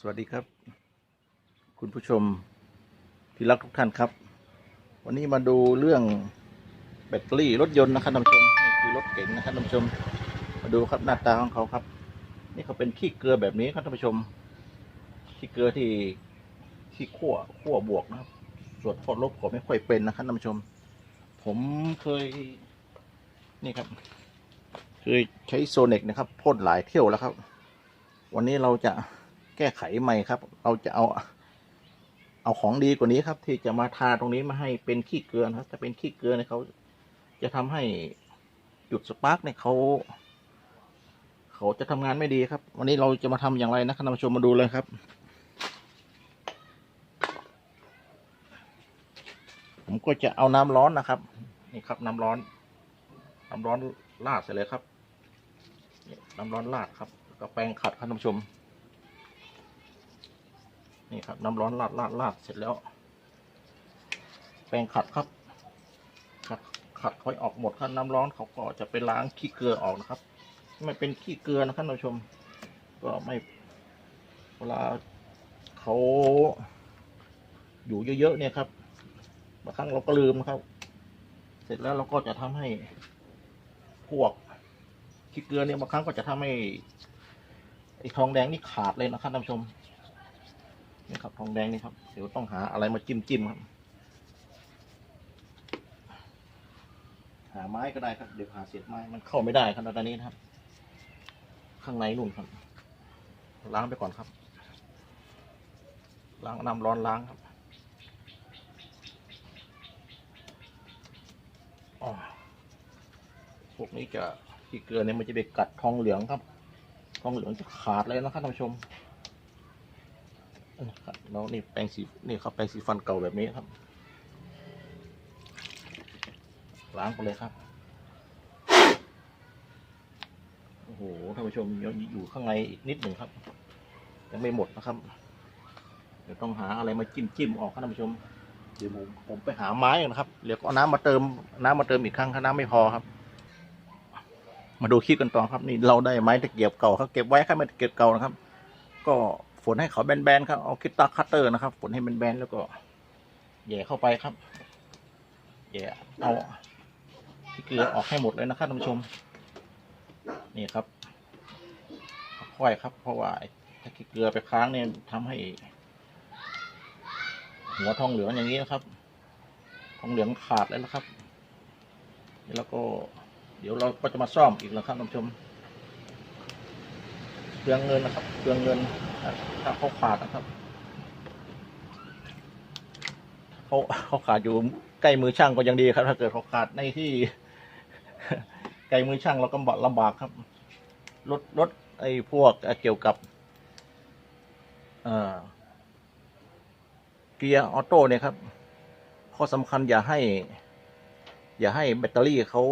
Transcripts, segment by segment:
สวัสดีครับ คุณผู้ชมที่รักทุกท่านครับ วันนี้มาดูเรื่องแบตเตอรี่รถยนต์นะครับท่านผู้ชมนี่คือรถเก๋งนะครับท่านผู้ชม มาดูครับหน้าตาของเขาครับ นี่เขาเป็นขี้เกลือแบบนี้ครับท่านผู้ชมขี้เกลือที่ที่ขั้วขั้วบวกนะครับ ส่วนขั้วลบผมไม่ค่อยเป็นนะครับท่านผู้ชม ผมเคย นี่ครับ เคยใช้โซเนกนะครับพ่นหลายเที่ยวแล้วครับ วันนี้เราจะ แก้ไขใหม่ครับ เราจะเอา เอาของดีกว่านี้ครับ ที่จะมาทาตรงนี้มาให้เป็นขี้เกลือนะครับถ้าเป็นขี้เกลือเนี่ยเขาจะทำให้จุดสปาร์กเนี่ยเขาเขาจะทำงานไม่ดีครับ วันนี้เราจะมาทำอย่างไรนะครับท่านผู้ชมมาดูเลยครับผมก็จะเอาน้ำร้อนนะครับ นี่ครับน้ำร้อน น้ำร้อนราดใส่เลยครับนี่น้ำร้อนราดครับก็แปรงขัดครับท่านผู้ชม นี่ครับ น้ำร้อนราดราดราดเสร็จแล้ว แปรงขัดครับ ขัดขัดค่อยออกหมดครับน้ำร้อนเขาก็จะไปล้างขี้เกลือออกนะครับ ไม่เป็นขี้เกลือนะครับท่านผู้ชม ก็ไม่เวลาเขาอยู่เยอะๆเนี่ยครับบางครั้งเราก็ลืมนะครับ เสร็จแล้วเราก็จะทำให้พวกขี้เกลือเนี่ยบางครั้งก็จะทำให้ไอ้ทองแดงนี่ขาดเลยนะครับท่านผู้ชม นี่ครับทองแดงนี่ครับเดี๋ยวต้องหาอะไรมาจิ้มจิ้มครับ หาไม้ก็ได้ครับ เดี๋ยวหาเศษไม้มันเข้าไม่ได้ครับตอนนี้นะครับ ข้างในนู่นครับ ล้างไปก่อนครับ ล้างน้ำร้อนล้างครับอพวกนี้จะขี้เกลือเนี่ยมันจะไปกัดทองเหลืองครับ ทองเหลืองจะขาดเลยนะครับท่านผู้ชม นะครับแล้วนี่แปรงสีนี่ครับแปรงสีฟันเก่าแบบนี้ครับ ล้างไปเลยครับ โอ้โหท่านผู้ชมยังอยู่ข้างในอีกนิดหนึ่งครับ ยังไม่หมดนะครับ เดี๋ยวต้องหาอะไรมาจิ้มจิ้มออกครับท่านผู้ชม เดี๋ยวผมผมไปหาไม้ก่อนะครับ เดี๋ยวก็เอาน้ำมาเติมน้ำมาเติมอีกครั้งถ้าน้ำไม่พอครับมาดูคลิปกันต่อครับนี่เราได้ไม้ตะเกียบเก่าครับเก็บไว้แค่ไม้ตะเกียบเก่านะครับ ก็ นให้เขาแบนๆครับเอาคิตตาคัตเตอร์นะครับฝนให้แบนๆแล้วก็แย่เข้าไปครับแย่เอาเกลือออกให้หมดเลยนะครับท่านผู้ชม นี่ครับค่อยครับ เพราะว่าถ้าเกลือไปค้างเนี่ยทำให้ หัวทองเหลืองอย่างนี้นะครับ ทองเหลืองขาดแล้วนะครับแล้วก็ เดี๋ยวเราก็จะมาซ่อมอีกแล้วครับท่านผู้ชมเครื่องเงินนะครับเครื่องเงิน ถ้าเขาขาดนะครับเขาเขาขาดอยู่ใกล้มือช่างก็ยังดีครับ ถ้าเกิดเขาขาดในที่ใกล้มือช่างเราก็ลำบากครับรถรถไอ้พวกเกี่ยวกับเอ่อเกียร์ออโต้เนี่ยครับข้อสำคัญอย่าให้ อย่าให้แบตเตอรี่เขา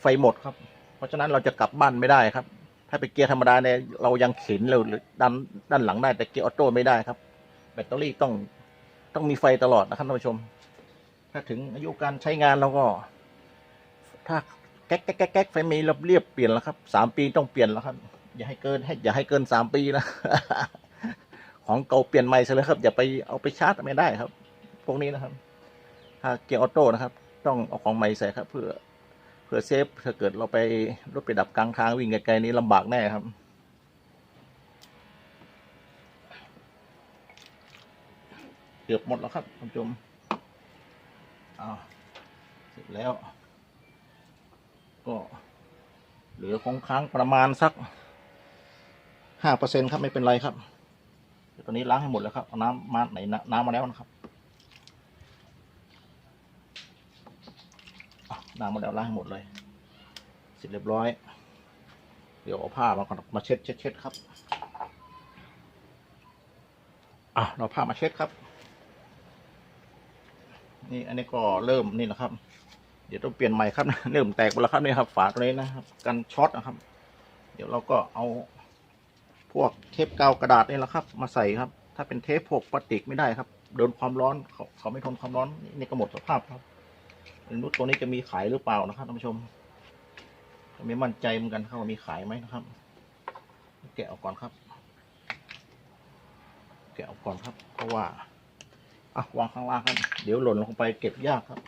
ไฟหมดครับ เพราะฉะนั้นเราจะกลับบ้านไม่ได้ครับ ถ้าเป็นเกียร์ธรรมดาเนี่ยเรายังเข็นเราดันด้านหลังได้แต่เกียร์ออโต้ไม่ได้ครับ แบตเตอรี่ต้องต้องมีไฟตลอดนะครับท่านผู้ชม ถ้าถึงอายุการใช้งานเราก็ ถ้าแก๊กแก๊กแก๊กแก๊กไฟมีเราเรียบเปลี่ยนแล้วครับสามปีต้องเปลี่ยนแล้วครับ อย่าให้เกินให้อย่าให้เกินสามปีนะของเก่าเปลี่ยนใหม่ซะเลยครับ อย่าไปเอาไปชาร์จไม่ได้ครับ พวกนี้นะครับ ถ้าเกียร์ออโต้นะครับ ต้องเอาของใหม่ใส่ครับ เพื่อ อเซฟถ้าเกิดเราไปรถไปดับกลางทางวิ่งไกลๆนี้ลำบากแน่ครับเกือบหมดแล้วครับท่านผู้ชมเอาเสร็จแล้ว ก็เหลือคงค้างประมาณสักห้าเปอร์เซ็นครับไม่เป็นไรครับตอนนี้ล้างให้หมดแล้วครับ น้ำมาไหนน้ำมาแล้วนะครับ น้ำมาแล้วล้างให้หมดเลย เสร็จเรียบร้อย เดี๋ยวเอาผ้ามาก่อนมาเช็ดเช็ดเช็ดครับอะเราผ้ามาเช็ดครับ นี่อันนี้ก็เริ่มนี่นะครับ เดี๋ยวต้องเปลี่ยนใหม่ครับเริ่มแตกไปแล้วครับนี่ครับ ฝาตัวนี้นะครับ กันช็อตนะครับ เดี๋ยวเราก็เอาพวกเทปกาวกระดาษนี่แหละครับ มาใส่ครับ ถ้าเป็นเทปพวกพลาสติกไม่ได้ครับโดนความร้อนเขาเขาไม่ทนความร้อนนี่ก็หมดสภาพครับ ไม่รู้ตัวนี้จะมีขายหรือเปล่านะครับท่านผู้ชมไม่มั่นใจเหมือนกันครับว่ามีขายไหมนะครับ แกะออกก่อนครับ แกะออกก่อนครับ เพราะว่าอะวางข้างล่างครับ เดี๋ยวหล่นลงไปเก็บยากครับ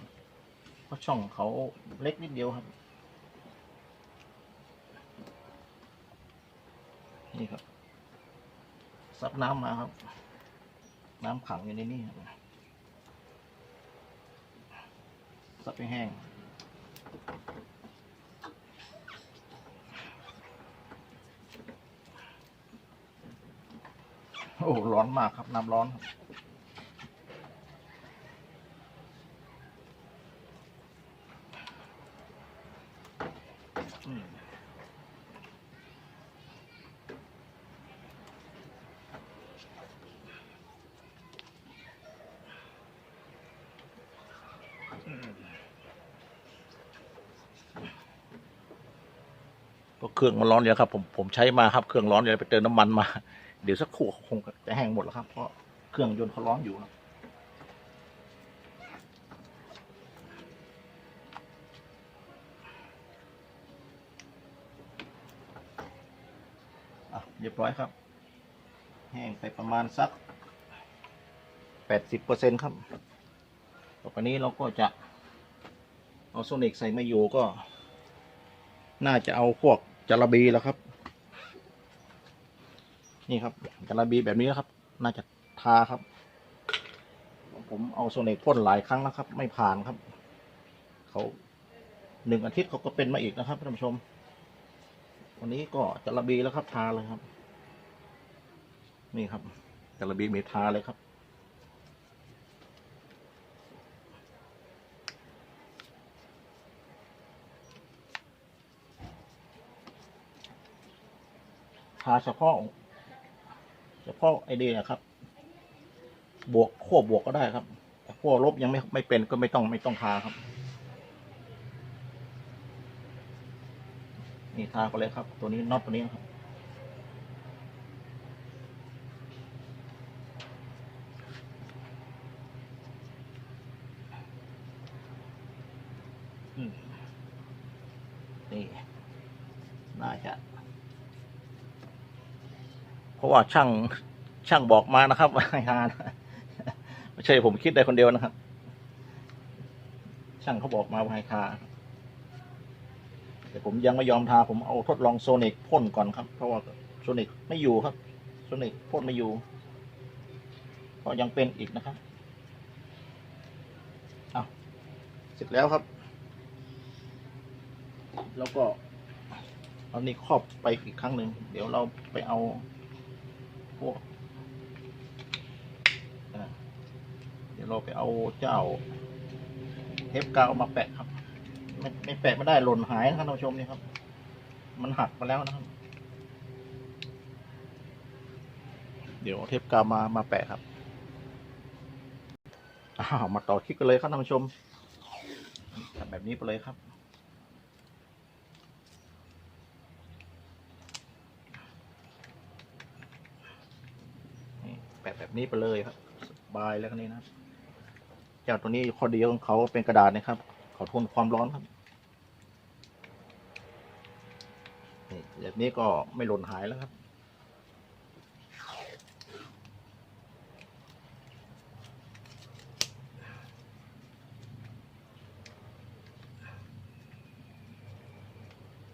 เพราะช่องเขาเล็กนิดเดียวครับ นี่ครับซับน้ำมาครับ น้ำขังอยู่ในนี่ครับ สับให้แห้งโอ้ร้อนมากครับ น้ำร้อนครับ ก็เครื่องมันร้อนเดี๋ยครับผมผมใช้มาครับเครื่องร้อนเดี๋ยไปเติมน้ำมันมา เดี๋ยวสักครู่คงจะแห้งหมดแล้วครับ เพราะเครื่องยนต์เขาร้อนอยู่ครับอะเรียบร้อยครับ แห้งไปประมาณสักแปดสิบเปอร์เซ็นครับ ต่อไปนี้เราก็จะเอาโซนิกใส่มาอยู่ก็ น่าจะเอาพวก จาระบีแล้วครับ นี่ครับจาระบีแบบนี้นะครับ น่าจะทาครับ ผมเอาโซเนกพ่นหลายครั้งแล้วครับ ไม่ผ่านครับ เขาหนึ่งอาทิตย์เขาก็เป็นมาอีกนะครับท่านผู้ชม วันนี้ก็จาระบีแล้วครับทาเลยครับ นี่ครับจาระบีมีทาเลยครับาเฉพาะเฉพาะไอเดียครับ บวกขั้วบวกก็ได้ครับแต่ขั้วลบยังไม่ไม่เป็นก็ไม่ต้องไม่ต้องทาครับ นี่ทาไปเลยครับ ตัวนี้น็อตตัวนี้ครับนี่น่าจะ ราะว่าช่างช่างบอกมานะครับว่าให้ทานไม่ใช่ผมคิดได้คนเดียวนะครับ ช่างเขาบอกมาว่าให้ทาแต่ผมยังไม่ยอมทาผมเอาทดลองโซนิกพ่นก่อนครับ เพราะว่าโซนิกไม่อยู่ครับโซนิกพ่นไม่อยู่เพราะยังเป็นอีกนะครับเอาเสร็จแล้วครับ แล้วก็เอานี่ครอบไปอีกครั้งหนึ่งเดี๋ยวเราไปเอา พวกเดี๋ยวเราไปเอาเจ้า เทปกาวมาแปะครับ ไม่ไม่แปะไม่ได้หล่นหายนะครับท่านผู้ชมนี่ครับ มันหักไปแล้วนะครับ เดี๋ยวเอาเทปกาวมามาแปะครับอ้าวมาต่อคลิปกันเลยครับท่านผู้ชมทำแบบนี้ไปเลยครับ นี่ แปะแบบนี้ไปเลยครับสบายแล้วคันนี้นะเจ้าตัวนี้ข้อดีของเขาเป็นกระดาษนะครับเขาทนความร้อนครับนี่แบบนี้ก็ไม่หล่นหายแล้วครับ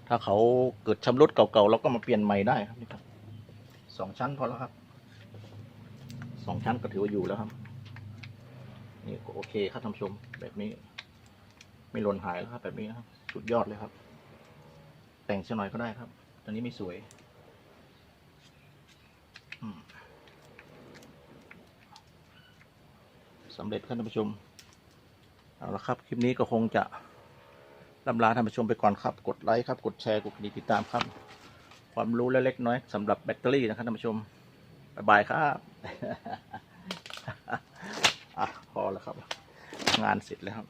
ถ้าเขาเกิดชำรุดเก่าๆเราก็มาเปลี่ยนใหม่ได้ครับนี่ครับสองชั้นพอแล้วครับ สองชั้นก็ถือว่าอยู่แล้วครับ นี่ก็โอเคครับท่านผู้ชมแบบนี้ ไม่หล่นหายแล้วครับ แบบนี้นะครับ สุดยอดเลยครับ แต่งเสียหน่อยก็ได้ครับ ตอนนี้ไม่สวยอืมสำเร็จครับท่านผู้ชมเอาละครับ คลิปนี้ก็คงจะลำลาท่านผู้ชมไปก่อนครับ กดไลค์ครับ กดแชร์ กดกระดิ่งติดตามครับ ความรู้เล็กๆน้อยสำหรับแบตเตอรี่นะครับท่านผู้ชม บ๊ายบายครับอะพอแล้วครับ งานเสร็จแล้วครับ